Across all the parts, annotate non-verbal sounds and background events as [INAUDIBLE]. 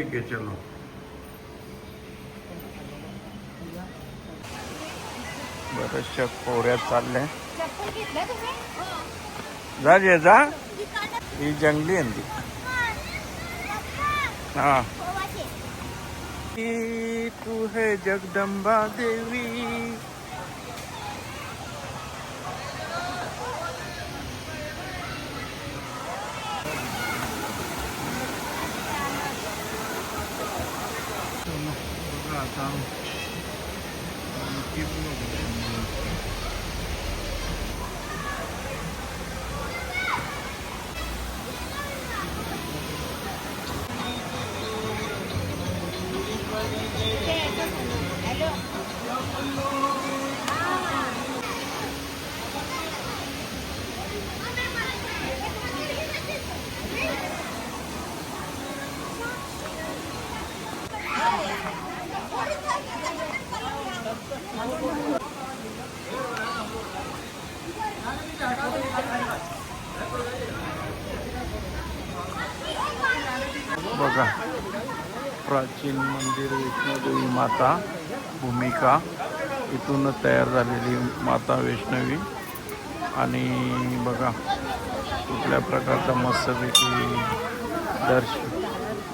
ठीक है चलो. बऱ्याचशा कोऱ्या चालल्या. जा जे जा. ही जंगली आहे ती. हा. तू है जगदंबा देवी. बघा आता आणखी बघू. बघा प्राचीन मंदिर वैष्णोदेवी माता भूमिका. इथून तयार झालेली माता वैष्णवी. आणि बघा कुठल्या प्रकारचा मस्तपैकी दर्श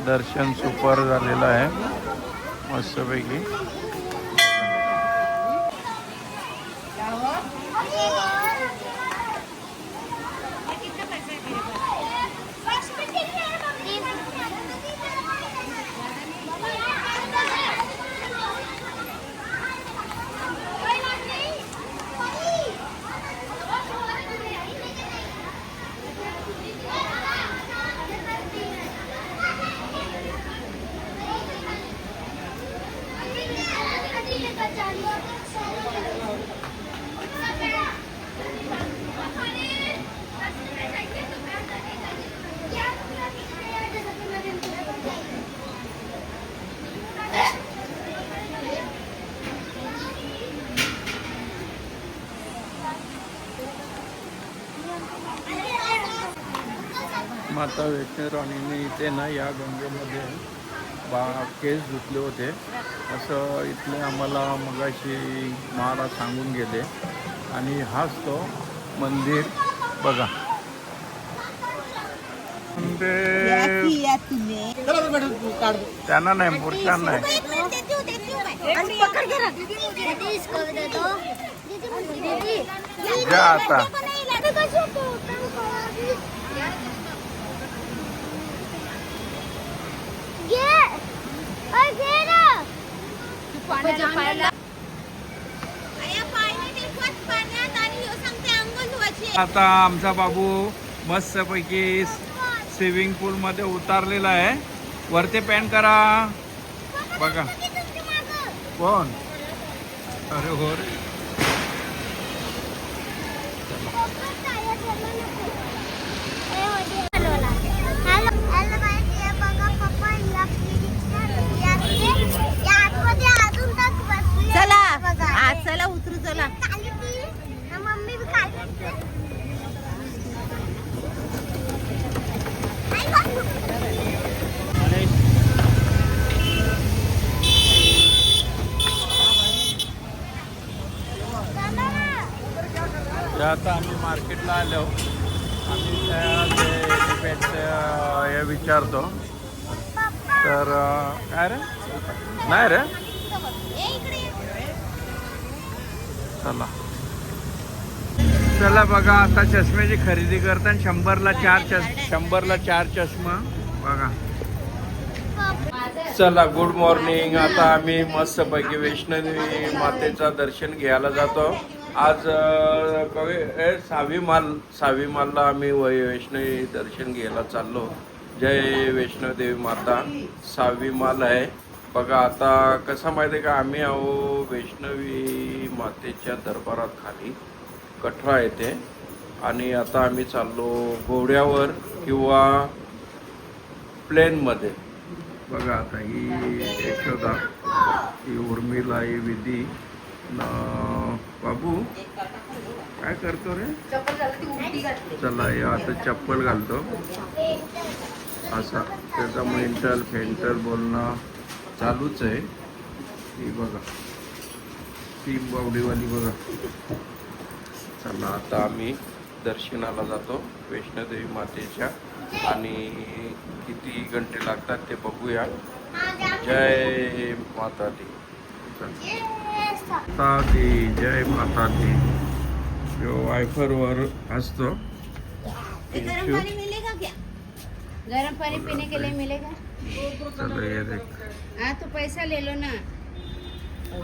दर्शन सुपर झालेलं आहे. मस्तपैकी. माता वैष्णव राणीने इथे ना या गंगेमध्ये बा केस धुतले होते. असं इथले आम्हाला मगाशी महाराज सांगून गेले. आणि हाच तो मंदिर बघा. त्यांना नाही पुरुषांना नाही. जा आता. आता आमचा बाबू मस्तपैकी स्विमिंग पूलमध्ये उतारलेला आहे. वरती पॅन करा. बघा. कोण? अरे हो रे चला हा चला उतरू चला मम्मी भी खाली ते आता आम्ही मार्केटला आलो आम्ही त्या हे विचारतो. तर काय रे? नाही रे. चला. चला बघा आता चष्म्याची खरेदी करताना शंभरला चार चष शंभरला चार चष्मा. बघा. चला गुड मॉर्निंग आता आम्ही मस्तपैकी वैष्णवी मातेचा दर्शन घ्यायला जातो. आज कवी ए, सहावी माल सहावी मालला आम्ही वै- वैष्णवी दर्शन घ्यायला चाललो. जय वैष्णवदेवी माता. सहावी माल आहे. बघा आता कसं माहिती आहे का आम्ही आहो वैष्णवी मातेच्या दरबारात खाली कठरा येते. आणि आता आम्ही चाललो घोड्यावर किंवा प्लेनमध्ये. बघा आता ही यशोदा ही उर्मिला ही विधी बाबू काय करतो रे? चला या आता चप्पल घालतो. असा त्याचा मेंटल फेंटल बोलणं चालूच आहे. ही बघा. ती बावडीवाली बघा. चला आता आम्ही दर्शनाला जातो वैष्णोदेवी मातेच्या. आणि किती घंटे लागतात ते बघूया. जय माता दी. माता दी जय माता दी जो वायफरवर असतो. गरम पानी मिलेगा क्या? गरम पानी पीने के लिए मिलेगा चला ये देख. हाँ तो पैसा ले लो ना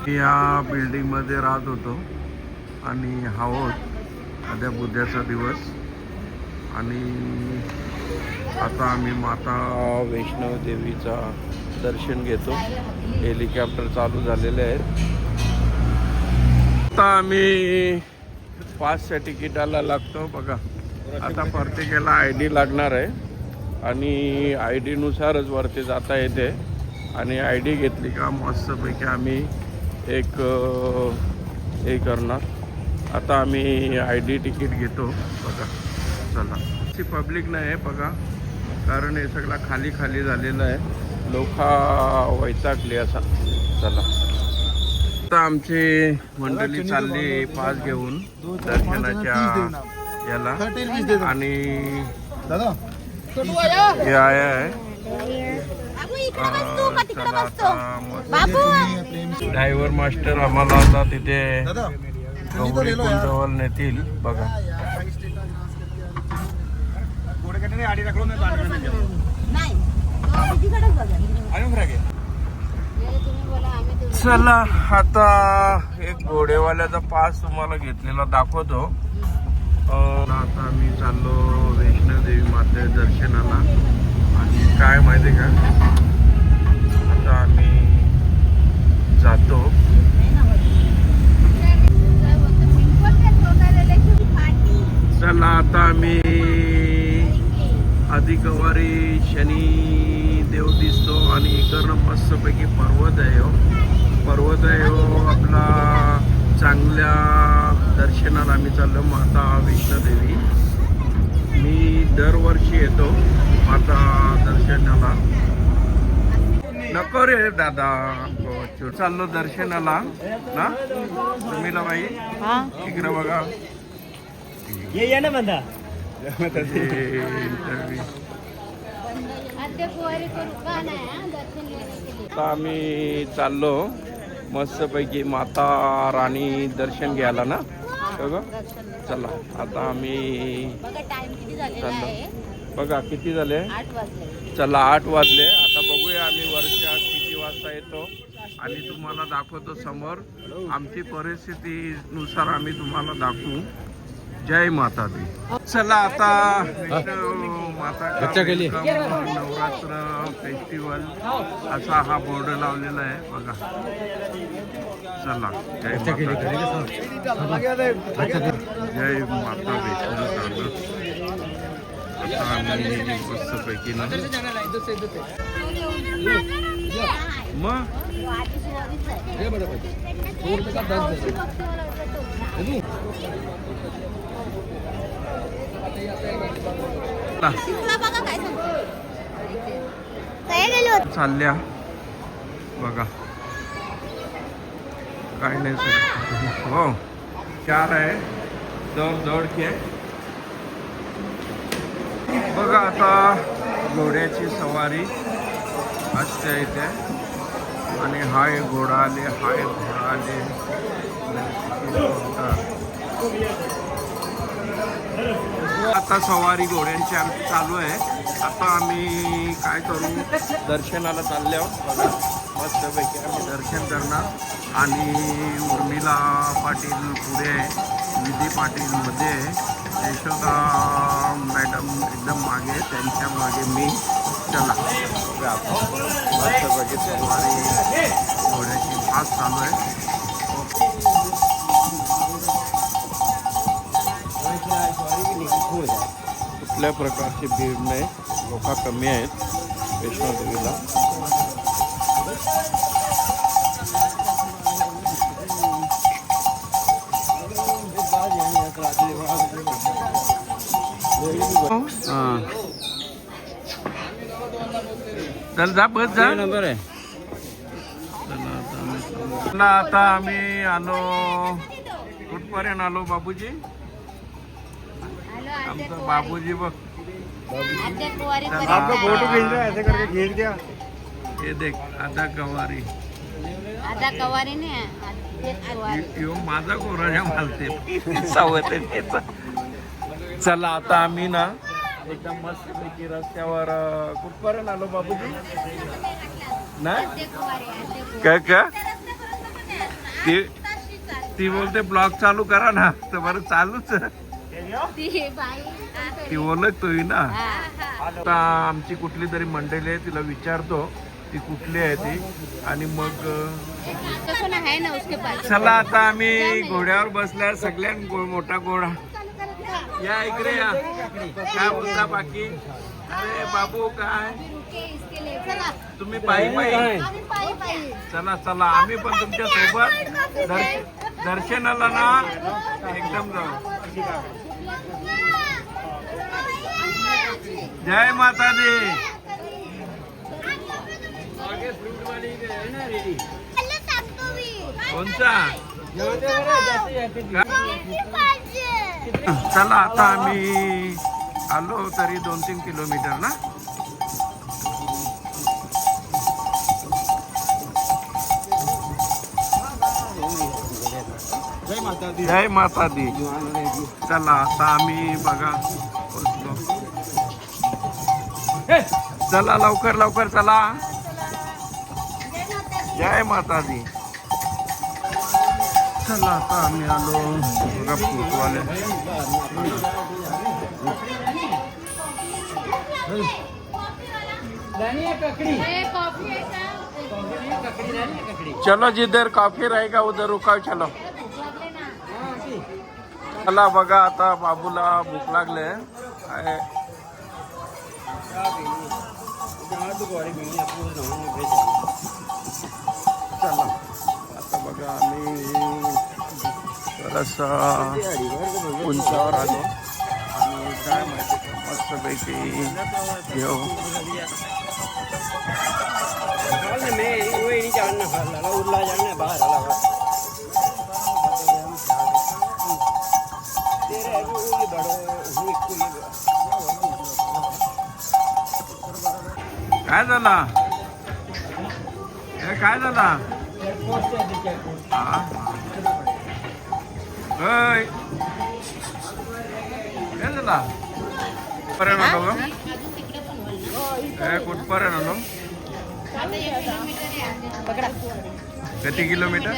या बिल्डिंगमध्ये राहत होतो. आणि हा होत उद्या बुद्ध्याचा दिवस. आणि आता आम्ही माता वैष्णव देवीचा दर्शन घेतो. हेलिकॉप्टर चालू झालेले आहेत. आता आम्ही पाचच्या तिकिटाला लागतो. बघा आता प्रत्येकाला आय डी लागणार आहे. आणि आय डीनुसारच वरती जाता येते. आणि आय डी घेतली का मस्तपैकी आम्ही एक हे करणार. आता आम्ही आय डी तिकीट घेतो. बघा चला. ती पब्लिक नाही आहे बघा. कारण हे सगळं खाली खाली झालेलं आहे. लोक वैतागली असा चला आता आमची मंडळी चालली पास घेऊन दर्शनाच्या याला आणि हे आहे ड्रायव्हर मास्टर आम्हाला आता तिथे गौरी कुंजवल नेतील बघा चला आता एक घोडेवाल्याचा पास तुम्हाला घेतलेला दाखवतो. आता मी चाललो वैष्णोदेवी माते दर्शनाला. आणि काय माहिती का? आता आम्ही जातो. चला आता आम्ही अधिकवारी शनी देव दिसतो आणि इकडनं मस्तपैकी पर्वत आहे हो. पर्वत आहे हो आपला चांगल्या दर्शनाला आम्ही चाललो माता वैष्णोदेवी. मी दरवर्षी येतो माता दर्शनाला. नको रे दादा. हो, चो- चाललो दर्शनाला. ना? तुम्ही बाई. हा. इकडे बघा. ये ये ना बंदा. आता आम्ही चाललो. मस्तपैकी माता राणी दर्शन घ्यायला ना? चला आता आम्ही चाललो. बघा किती झाले? चला आठ वाजले. आता बघूया आम्ही वर्षा किती वाजता येतो. आणि तुम्हाला दाखवतो समोर. आमची परिस्थितीनुसार आम्ही तुम्हाला दाखवू. जय माता दी। चला आता माता नवरात्र फेस्टिवल असा हा बोर्ड लावलेला आहे बघा. चला जय माता दी. जय माता वैष्णो आता आम्ही मस्तपैकी ना मग चला, तुला बघा काय सांगतो काय गेलो चालल्या. बघा. काय नाही हो. चार आहे. जवळ जवळचे बघा आता घोड्याची सवारी. असते इथे. आणि हा एक घोडा आले हा एक घोडा आले. आता सवारी घोड्यांची आमची चालू आहे. आता आम्ही काय करू? दर्शनाला चालले आहोत. बघा मस्तपैकी आम्ही दर्शन करणार. आणि उर्मिला पाटील पुढे आहे. विधी पाटील मध्ये आहे. यशोदा मॅडम एकदम मागे त्यांच्या मागे मी. चला. मस्तपैकी सवारी घोड्याची फास्ट चालू आहे. कुठल्या प्रकारची भीड नाही. लोक कमी आहेत. वैष्णोदेवीला. चल जा बस जा. नंबर आहे. आता आम्ही आलो. कुठपर्यंत आलो बाबूजी? आमचा बाबूजी बघ. कुवारी. आपका फोटो खींच रहा है ऐसे करके खींच दिया. हे देख आता गवारी आद्या कवारी ने? कुवारी. यो माझा गोराजा मालते. [LAUGHS] सावत. चला आता आम्ही ना एकदम मस्त पैकी रस्त्यावर कुठपर्यंत आलो बाबूजी? नाही कुवारी कुवारी. काय का ती ती बोलते ब्लॉग चालू करा ना. तर बरं चालूच. ती बाई ती ओळखतोय ना हा. आता आमची कुठली तरी मंडळी आहे तिला विचारतो ती कुठली आहे ती. आणि मग अं, कसं ना आहे ना उसके पास. चला आता आम्ही घोड्यावर बसल्या सगळ्यात मोठा घोडा. या इकडे या. काय बोलता बाकी? अरे बाबू काय? चला तुम्ही पायी पायी. आम्ही पायी पायी चला चला. आम्ही पण तुमच्यासोबत दर्श- दर्शनाला ना एकदम जाऊ. जय माता दी मला सांगतो मी कोणचा किती पाहिजे चला आता आम्ही आलो तरी दोन तीन किलोमीटर ना जय माता दी जय माता दी चला आता आम्ही बघा. चला लवकर लवकर चला. जय माता दी चला आता आम्ही आलो. बघा चलो जिधर कॉफी रहेगा उधर रुकाव चलो. चला बघा आता बाबूला भूक लागले. आहे. चला. आता बघा आम्ही थोडासा उंचावर आलो. आणि काय माहिती का मस्तपैकी घेऊ. उरला जाणार बाहेर आला. काय झाला? हे काय झाला? होय. काय झाला? पर्यंत आलो हे कुठपर्यंत आलो किती किलोमीटर?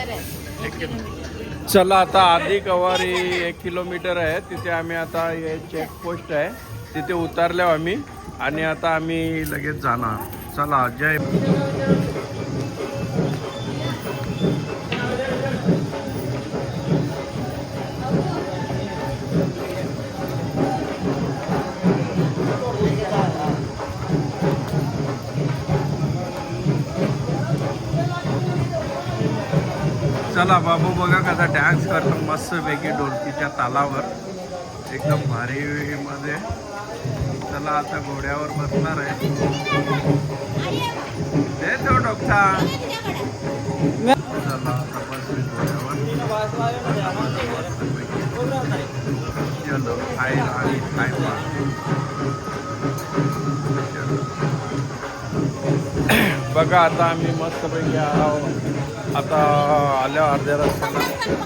चला आता आधी कवारी एक किलोमीटर आहे. तिथे आम्ही आता हे चेकपोस्ट आहे. तिथे उतरलो आम्ही आणि आता आम्ही लगेच जाणार. चला जय चला बाबू बघा कसा डान्स करतो. मस्त वेगळी डोलतीच्या तालावर. एकदम भारी मध्ये. चला आता घोड्यावर बसणार आहे. हे तो डॉक्टर चला घोड्यावर. चलो खाय आणि बघा आता आम्ही मस्तपैकी आलो. आता आल्या अर्ध्या रस्त्याला.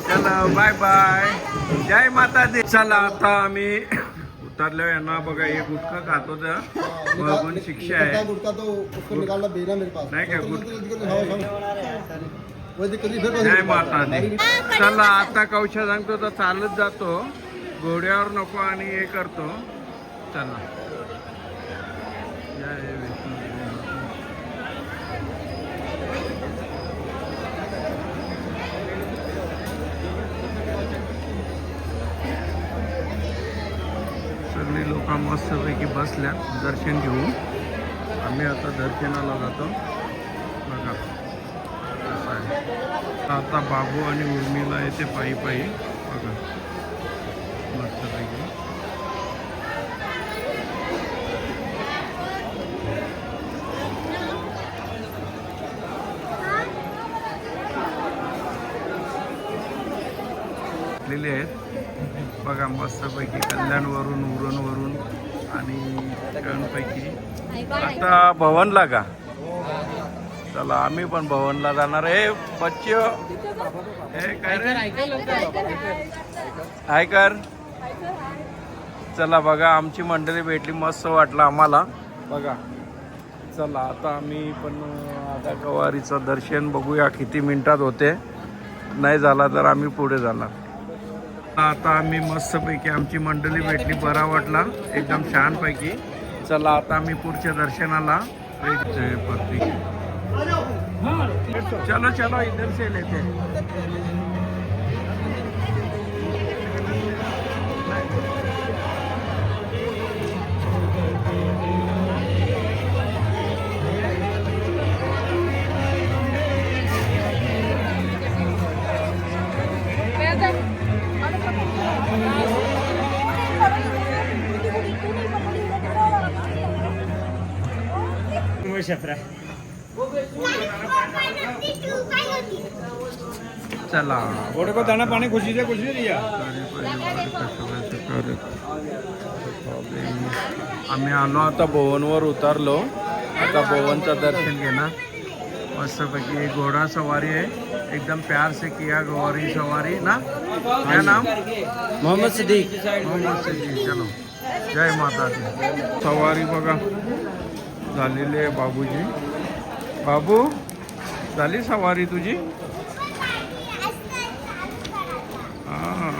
चला बाय बाय जय माता दे. चला आता आम्ही उतरलो यांना बघा हे गुटखा खातो तर बघून शिक्षा आहे गुटका तो उसको निकालना देना मेरे पास नहीं क्या, गुट- वही दिक्कत नहीं, माता दी चला आता कौशा सांगतो तर चालत जातो घोड्यावर नको आणि हे करतो चला आता मस्तपैकी बसल्या. दर्शन घेऊन आम्ही आता दर्शनाला जातो. बघा. असं आहे. आता बाबू आणि उर्मीला येते पायी पायी. बघा. मस्तपैकी. आहेत. बघा मस्तपैकी कल्याणवरून उरणवरून. आणि छानपैकी आता भवनला का? चला आम्ही पण भवनला जाणार आहे. बच्चो. हे काय कर. चला बघा आमची मंडळी भेटली. मस्त वाटलं आम्हाला. बघा. चला आता आम्ही पण आता गवारीचं दर्शन बघूया. किती मिनिटात होते. नाही झाला तर आम्ही पुढे जाणार. आता आम्ही मस्तपैकी आमची मंडळी भेटली बरा वाटला एकदम छानपैकी. चला आता आम्ही पुढच्या दर्शनाला भेटतोय पत्नी चलो चलो इधर से लेते. चला। घोड़े को दाना पानी खुशी से कुछ नहीं दिया आम्ही आलो आता भुवनवर उतरलो. आता भुवनचं दर्शन घेणार. मस्तपैकी घोडा सवारी आहे. एकदम प्यार से किया गवारी सवारी ना? क्या नाम? मोहम्मद सिद्दीक. मोहम्मद सिद्दीक चलो. जय माता दी सवारी बघा. झालेली आहे बाबूजी. बाबू झाली सवारी तुझी हाँ,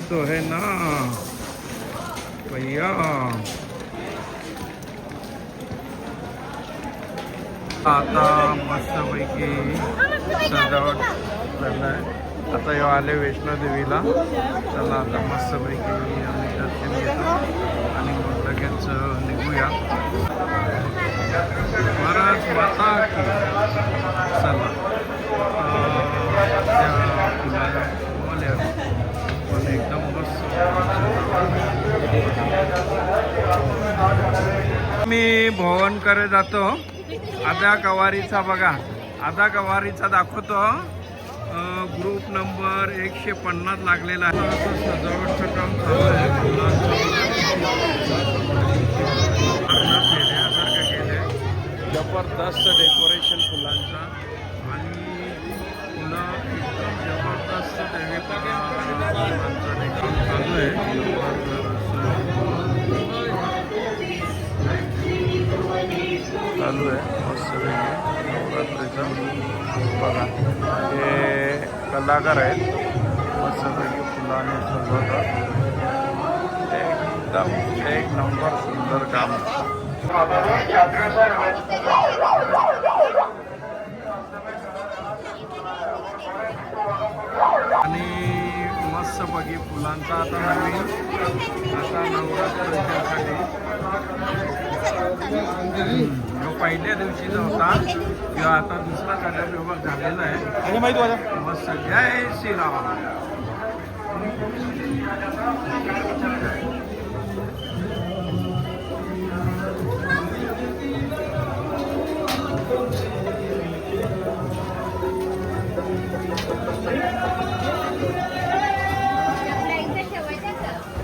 तू ही तो है ना। भैया। आता मस्तपैकी सजावट झालं आहे. आता ह्यो आले वैष्णोदेवीला. चला आता मस्तपैकी आम्ही दर्शन घेतो आणि मग लगेच निघूया. महाराज माता की चला आता त्या फुलाला फुलवाल्या पण एकदम मस्त मी भवनकडे जातो. आधा कवारीचा बघा. आधा कवारीचा दाखवतो. ग्रुप नंबर एकशे पन्नास लागलेला आहे. सजावटचं काम चालू आहे. फुलांचं केलंय जबरदस्त डेकोरेशन फुलांचा. आणि फुलं एकदम जबरदस्त देवी फुलांचं काम चालू आहे. नवरात्रीचं बघा हे कलाकार आहेत. मस्तपैकी फुलाने सजवतात. एकदम एक नंबर सुंदर काम. आणि मस्तपैकी फुलांचा आता नवीन आता नवरात्रीसाठी जो पहिल्या दिवशीचा होता किंवा आता दुसरा सगळा विभाग झालेला आहे. अरे माहिती माझा मस्त जय श्रीराम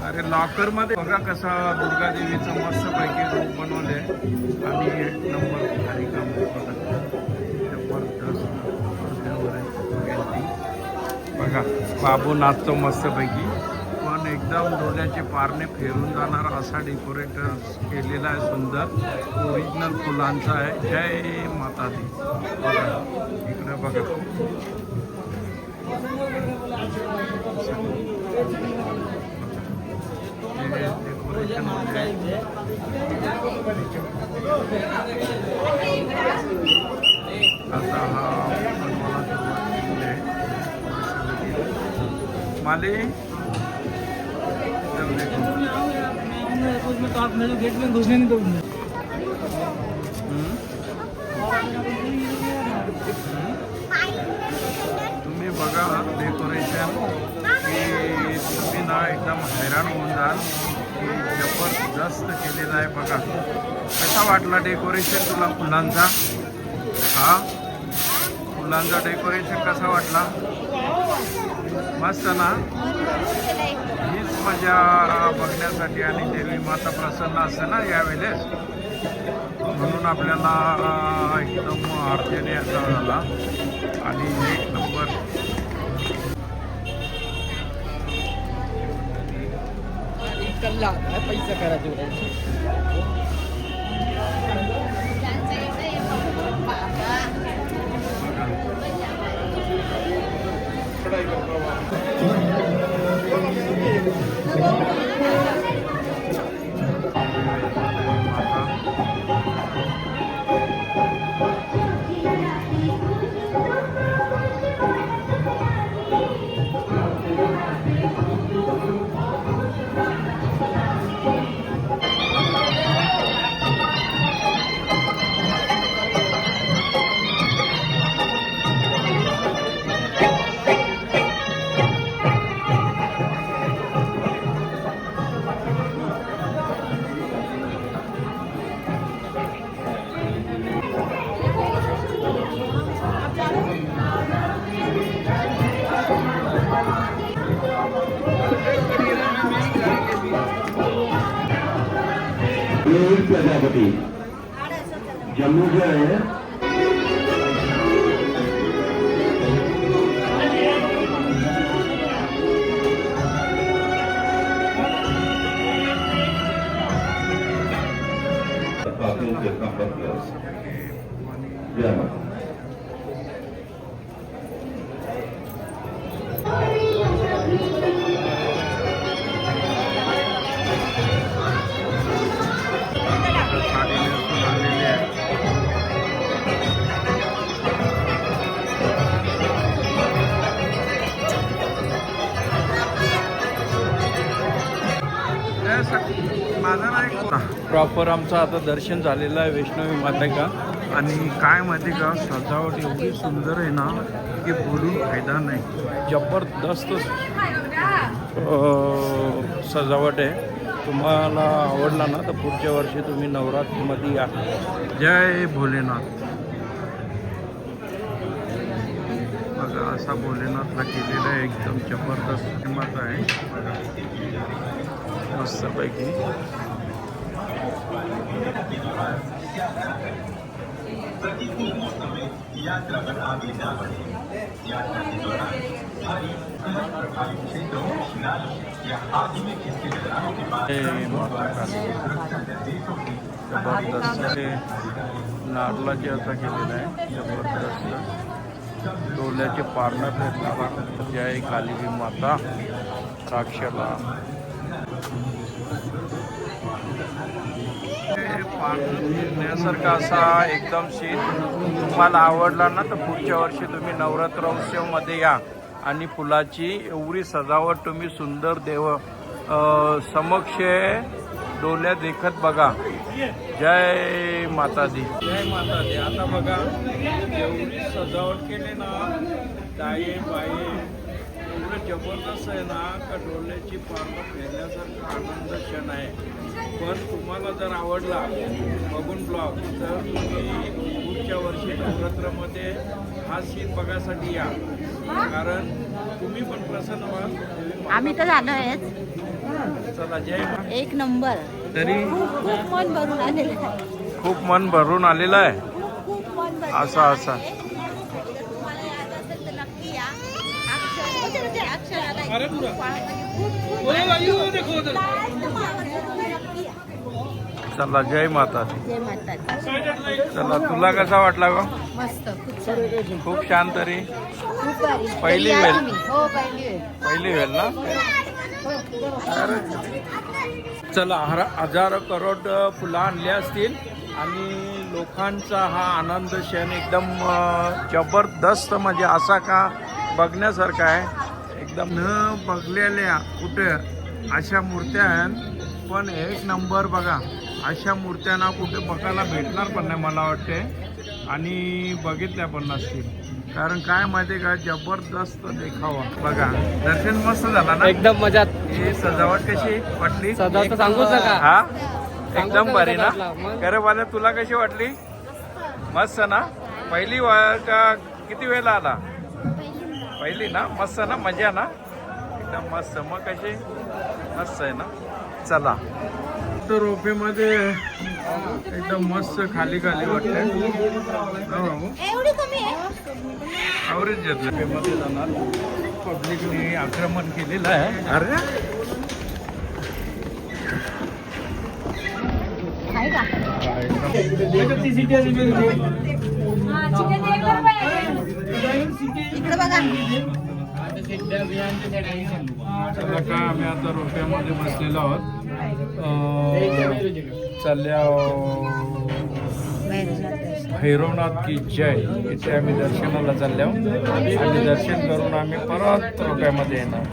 अरे लॉकरमध्ये बघा कसा दुर्गा देवीचं मस्त पैकी रूप बनवले आणि एक नंबर आहे बघा बघा बाबू नाचतो मस्तपैकी. पण एकदम डोळ्याचे पारणे फेरून जाणार असा डेकोरेटर केलेला आहे सुंदर. ओरिजिनल फुलांचा आहे. जय माता दी बघा इकडे बघा. डेकोरेशन गेट में घुसने नहीं दूंगा हम्म? तुम्ही बघा डेकोरेशन की तुम्ही ना एकदम हैराण होऊन जाल की जबरदस्त केलेलं आहे बघा. कसा वाटला डेकोरेशन तुला फुलांचा? हा? फुलांचा डेकोरेशन कसा वाटला? मस्त ना? मजा बघण्यासाठी आणि देवी माता प्रसन्न असते ना यावेळेस. म्हणून आपल्याला एकदम आरतीने याचा झाला आणि एक नंबर. कल्ला पैसा करायचं Thank you. प्रजापति जम्मू जे आहे प्रॉपर आमचं आता दर्शन झालेलं आहे वैष्णवी मातेका आणि काय माहिती का सजावट एवढी सुंदर आहे ना की बोलून फायदा नाही. जबरदस्त सजावट आहे. तुम्हाला आवडला ना तर पुढच्या वर्षी तुम्ही नवरात्रीमध्ये या. जय भोलेनाथ. बघा असा भोलेनाथला केलेला आहे एकदम जबरदस्त. किंमत आहे. मस्तपैकी हे माता काली. जबरदस्त हे नारळाचे असा केलेला आहे जबरदस्त डोल्याचे पार्लर आहेत जय कालिवी माता राक्षला हे फिरण्यासारखा असा एकदम शीत तुम्हाला आवडला ना तर पुढच्या वर्षी तुम्ही नवरात्र उत्सवमध्ये या. आणि फुलाची एवढी सजावट तुम्ही सुंदर देव समक्ष डोल्या देखत बघा. जय माता दी जय माता दी आता बघा एवढी सजावट केली ना दाये बाये एवढं जबरदस्त आहे ना का डोल्याची पारणं फिरण्यासारखा आनंद क्षण आहे. पण तुम्हाला जर आवडला बघून ब्लॉग तर तुम्ही पुढच्या वर्षी नवरात्रामध्ये हा सीन बघायसाठी या. कारण तुम्ही पण प्रसन्न व्हाल आम्ही तर झालो आहेच. चला जय एक नंबर. तरी खूप मन भरून आलेलं आहे. खूप मन भरून आलेलं आहे. असा असा. जर तुम्हाला याद असेल चला जय माता जय. चला तुला कसा वाटला ग? मस्त खूप छान. तरी. पहिली वेळ. हो पहिली वेळ. पहिली वेळ ना? चला हर हजार करोड फुलं आणली असतील आणि लोकांचा हा आनंद क्षण एकदम जबरदस्त म्हणजे असा का बघण्यासारखा आहे. एकदम न बघलेल्या कुठे अशा मूर्त्या आहेत. पण एक नंबर बघा. अशा मूर्त्या ना कुठे बघायला भेटणार पण नाही मला वाटते आणि बघितल्या पण नसतील. कारण काय माहिती का जबरदस्त देखावा. बघा दर्शन मस्त झाला ना? एकदम मजात ही सजावट कशी वाटली? सजावट तर सांगूच नका. हा? एकदम भारी ना. खरं मला तुला कशी वाटली? मस्त ना? पहिली का किती वेळेला आला? पहिली ना? मस्त ना? मजा ना? एकदम मस्त. मग कशी? मस्त आहे ना? चला. तर रोपेमध्ये एकदम मस्त खाली खाली आहे? ॲव्हरेज घेतलं रोपेमध्ये जाणार. पब्लिकने आक्रमण केलेलं आहे. अरे आहे का? इकडे बघा. चला का आम्ही आता रोप्यामध्ये बसलेलो आहोत. चालल्या भैरवनाथ की जय इथे आम्ही दर्शनाला चालल्या आणि दर्शन करून आम्ही परत रोप्यामध्ये येणार.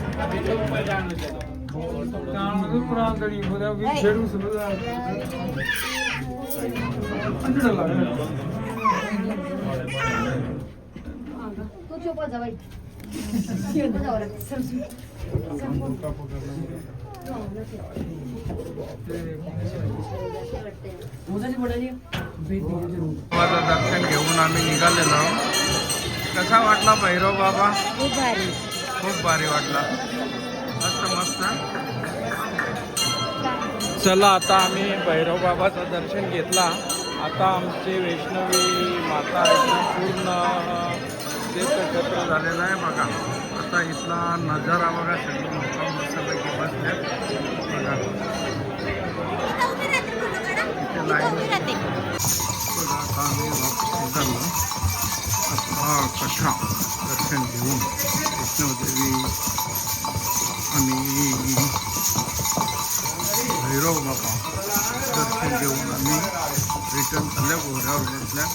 दर्शन घेऊन आम्ही निघालेलो. कसा वाटला भैरव बाबा? खूप भारी. खूप भारी वाटला. मस्त मस्त. चला आता आम्ही भैरव बाबाचं दर्शन घेतला. आता आमचे वैष्णवी माता पूर्ण तीर्थक्षेत्र झालेलं आहे बघा. आता इथला नजारा बघा सगळी मोठा मस्तपैकी बसल्यात बघा. इथे लाईन बघा आता कठरा दर्शन घेऊन वैष्णवदेवी आणि भैरव बाबा दर्शन घेऊन आम्ही रिटर्न झाल्या घोड्यावर बसल्या.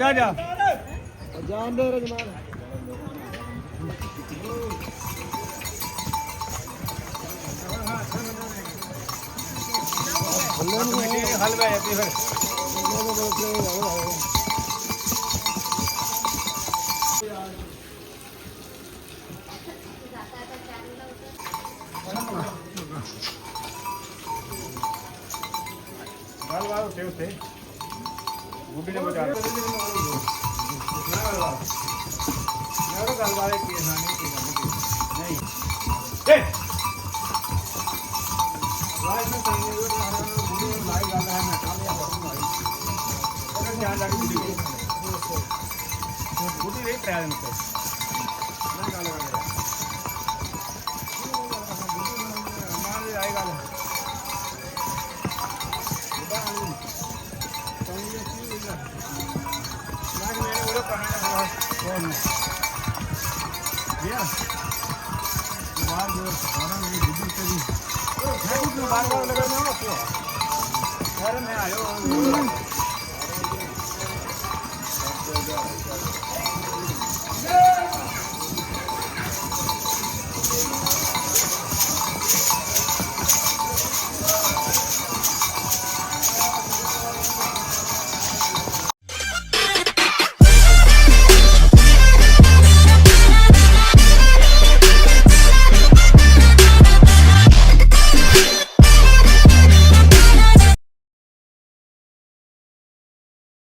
ਜਾ ਜਾ ਜਾਣ ਦੇ ਰਜਮਾਨ ਹਲਵੇ ਹਲਵੇ ਫਿਰ ਨੂੰ ਯਾ ਬਾਹਰ ਜੋ ਸਾਰਾ ਮੇਰੀ ਬੁੱਢੀ ਤੇ ਵੀ। ਉਹ ਖੇਡ ਨੂੰ ਬਾਹਰ ਬਾਹਰ ਲਗਾ ਨਾ ਉਹ ਸਾਰੇ ਮੈਂ ਆਇਓ